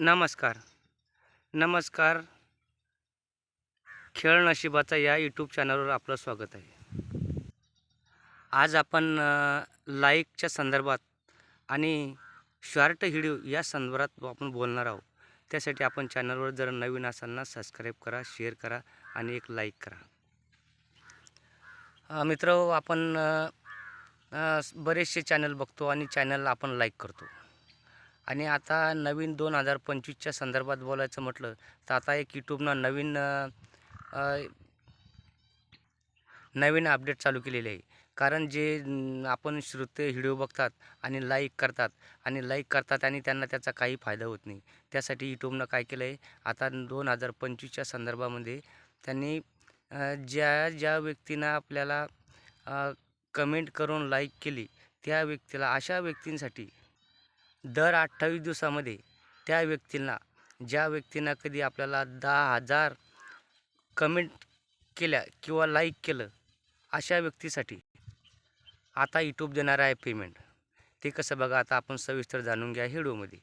नमस्कार. नमस्कार. खेळ नशिबाचा या यूट्यूब चॅनलवर आपलं स्वागत आहे. आज आपण लाईकच्या संदर्भात आणि शॉर्ट व्हिडिओ या संदर्भात आपण बोलणार आहोत. त्यासाठी आपण चॅनलवर जर नवीन असाल ना सबस्क्राईब करा शेअर करा आणि एक लाईक करा. मित्र आपण बरेचसे चॅनल बघतो आणि चॅनल आपण लाईक करतो. आणि आता नवीन दोन हजार पंचवीसच्या संदर्भात बोलायचं म्हटलं तर आता एक यूट्यूबनं नवीन नवीन अपडेट चालू केलेली आहे. कारण जे आपण श्रोते व्हिडिओ बघतात आणि लाईक करतात आणि लाईक करतात आणि त्यांना त्याचा काही फायदा होत नाही. त्यासाठी यूट्यूबनं काय केलं आहे आता दोन हजार पंचवीसच्या संदर्भामध्ये त्यांनी ज्या ज्या व्यक्तीनं आपल्याला कमेंट करून लाईक केली त्या व्यक्तीला अशा व्यक्तींसाठी दर अठ्ठावीस दिवसामध्ये त्या व्यक्तींना ज्या व्यक्तींना कधी आपल्याला दहा हजार कमेंट केल्या किंवा लाईक केलं अशा व्यक्तीसाठी आता यूट्यूब देणार आहे पेमेंट ते कसं बघा आता आपण सविस्तर जाणून घ्या व्हिडिओमध्ये.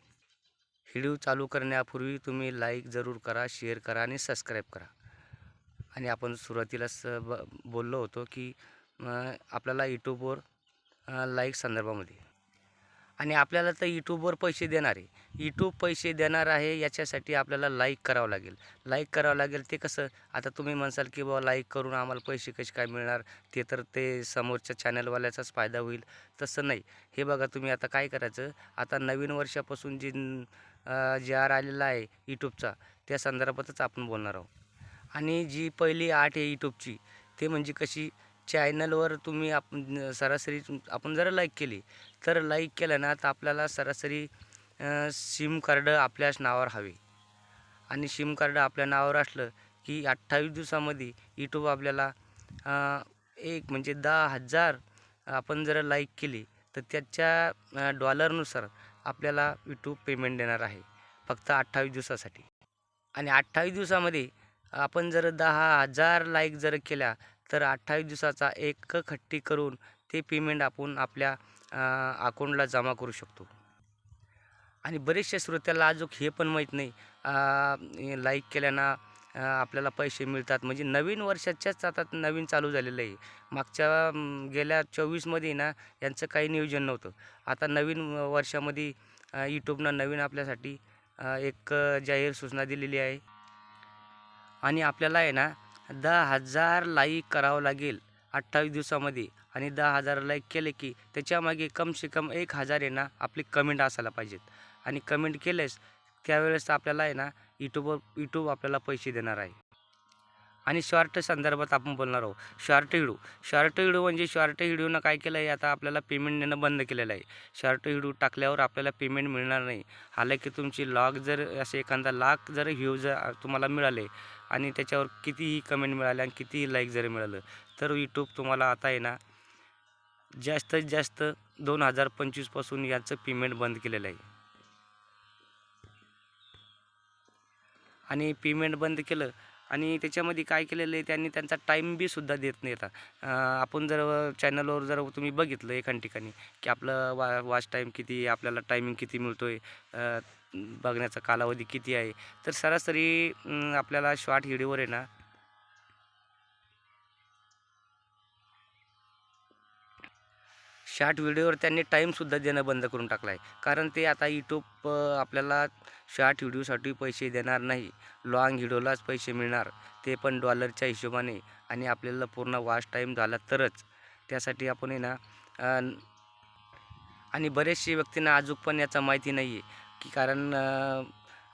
व्हिडिओ चालू करण्यापूर्वी तुम्ही लाईक जरूर करा शेअर करा आणि सबस्क्राईब करा. आणि आपण सुरुवातीला स ब बोललो होतो की आपल्याला यूट्यूबवर लाईक संदर्भामध्ये. आणि आपल्याला तर यूट्यूबवर पैसे देणार आहे. यूट्यूब पैसे देणार आहे याच्यासाठी आपल्याला लाईक करावं लागेल. लाईक करावं लागेल ते कसं? आता तुम्ही म्हणसाल की बाबा लाईक करून आम्हाला पैसे कसे काय मिळणार? ते तर ते समोरच्या चॅनलवाल्याचाच फायदा होईल. तसं नाही. हे बघा तुम्ही आता काय करायचं? आता नवीन वर्षापासून जी जे आर आलेला आहे यूट्यूबचा त्या संदर्भातच आपण बोलणार आहोत. आणि जी पहिली आठ आहे यूट्यूबची ते म्हणजे कशी? चॅनलवर तुम्ही आपण सरासरी आपण जर लाईक केली. तर लाईक केलं ना तर आपल्याला सरासरी सिम कार्ड आपल्याच नावावर हवे. आणि सिम कार्ड आपल्या नावावर असलं की अठ्ठावीस दिवसामध्ये यूट्यूब आपल्याला एक म्हणजे दहा हजार आपण जर लाईक केली तर त्याच्या डॉलरनुसार आपल्याला यूट्यूब पेमेंट देणार आहे फक्त अठ्ठावीस दिवसासाठी. आणि अठ्ठावीस दिवसामध्ये आपण जर दहा हजार लाईक जर केल्या तर अठ्ठावीस दिवसाचा एक खट्टी करून ते पेमेंट आपण आपल्या अकाउंटला जमा करू शकतो. आणि बरेचशा श्रोत्याला अजून हे पण माहीत नाही लाईक केल्यानं आपल्याला पैसे मिळतात. म्हणजे नवीन वर्षाच्याच आता नवीन चालू झालेलं आहे. मागच्या गेल्या चोवीसमध्ये ना यांचं काही नियोजन नव्हतं. आता नवीन वर्षामध्ये यूट्यूबनं नवीन आपल्यासाठी एक जाहीर सूचना दिलेली आहे. आणि आपल्याला आहे ना दहा हजार लाईक करावं लागेल अठ्ठावीस दिवसामध्ये. आणि दहा हजार लाईक केले की त्याच्यामागे कम से कम एक हजार आहे ना आपली कमेंट असायला पाहिजेत. आणि कमेंट केलेस त्यावेळेस आपल्याला आहे ना यूट्यूबवर यूट्यूब आपल्याला पैसे देणार आहे. आणि शॉर्ट संदर्भात आपण बोलणार आहोत. शॉर्ट हिडू. शॉर्ट हिडू म्हणजे शॉर्ट हिडूनं काय केलं आहे आता आपल्याला पेमेंट देणं बंद केलेलं आहे. शॉर्ट हिडू टाकल्यावर आपल्याला पेमेंट मिळणार नाही. आलं की तुमची लॉग जर असे एखादा लाख जर व्ह्यू जर तुम्हाला मिळाले आणि त्याच्यावर कितीही कमेंट मिळाले आणि कितीही लाईक जर मिळालं तर यूट्यूब तुम्हाला आता आहे ना जास्तीत जास्त दोन हजार पंचवीसपासून याचं पेमेंट बंद केलेलं आहे. आणि पेमेंट बंद केलं आणि त्याच्यामध्ये काय केलेलं आहे त्यांनी त्यांचा टाईम बी सुद्धा देत नाही आता. आपण जर चॅनलवर जर तुम्ही बघितलं एखाद ठिकाणी की आपलं वा वॉच टाईम किती आपल्याला टायमिंग किती मिळतो आहे बघण्याचा कालावधी किती आहे तर सरासरी आपल्याला शॉर्ट व्हिडिओवर आहे ना शॉर्ट व्हिडिओवर त्यांनी टाईमसुद्धा देणं बंद करून टाकलं आहे कारण ते आता यूट्यूब आपल्याला शॉर्ट व्हिडिओसाठी पैसे देणार नाही. लॉंग व्हिडिओलाच पैसे मिळणार. ते पण डॉलरच्या हिशोबाने आणि आपल्याला पूर्ण वॉच टाईम झाला तरच. त्यासाठी आपण आहे ना आणि बरेचसे व्यक्तींना अजून पण याचा माहिती नाही आहे की कारण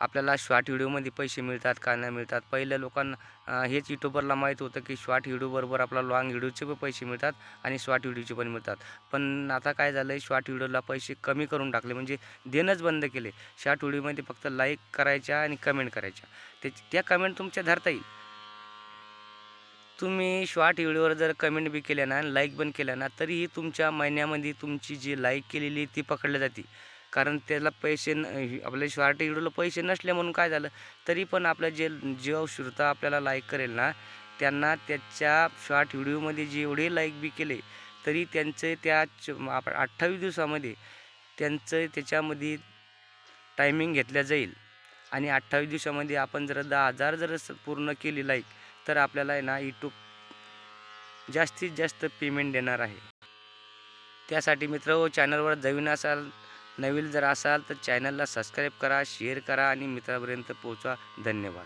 आपल्याला शॉर्ट व्हिडिओमध्ये पैसे मिळतात का नाही मिळतात? पहिल्या लोकांना हेच यूट्यूबरला माहीत होतं की शॉर्ट व्हिडिओबरोबर आपला लॉंग व्हिडिओचे पण पैसे मिळतात आणि शॉर्ट व्हिडिओचे पण मिळतात. पण आता काय झालं आहे शॉर्ट व्हिडिओला पैसे कमी करून टाकले. म्हणजे देणंच बंद केले. शॉर्ट व्हिडिओमध्ये फक्त लाईक करायच्या आणि कमेंट करायच्या. ते त्या कमेंट तुमच्या धरता येईल. तुम्ही शॉर्ट व्हिडिओवर जर कमेंट बी केल्या ना लाईक पण केल्या ना तरीही तुमच्या महिन्यामध्ये तुमची जी लाईक केलेली ती पकडली जाते. कारण त्याला पैसे न आपल्या शॉर्ट व्हिडिओला पैसे नसले म्हणून काय झालं? तरी पण आपलं जे जेव्हा श्रोता आपल्याला लाईक करेल ना त्यांना त्याच्या शॉर्ट व्हिडिओमध्ये जेवढे लाईक बी केले तरी त्यांचे त्या आपण अठ्ठावीस दिवसामध्ये त्यांचं त्याच्यामध्ये टायमिंग घेतल्या जाईल. आणि अठ्ठावीस दिवसामध्ये आपण जर दहा हजार जर पूर्ण केली लाईक तर आपल्याला आहे ना यूट्यूब जास्तीत जास्त पेमेंट देणार आहे. त्यासाठी मित्र हो, चॅनलवर जमीन असाल नवीन जर असाल तर चॅनलला सबस्क्राईब करा शेअर करा आणि मित्रापर्यंत पोहोचवा. धन्यवाद.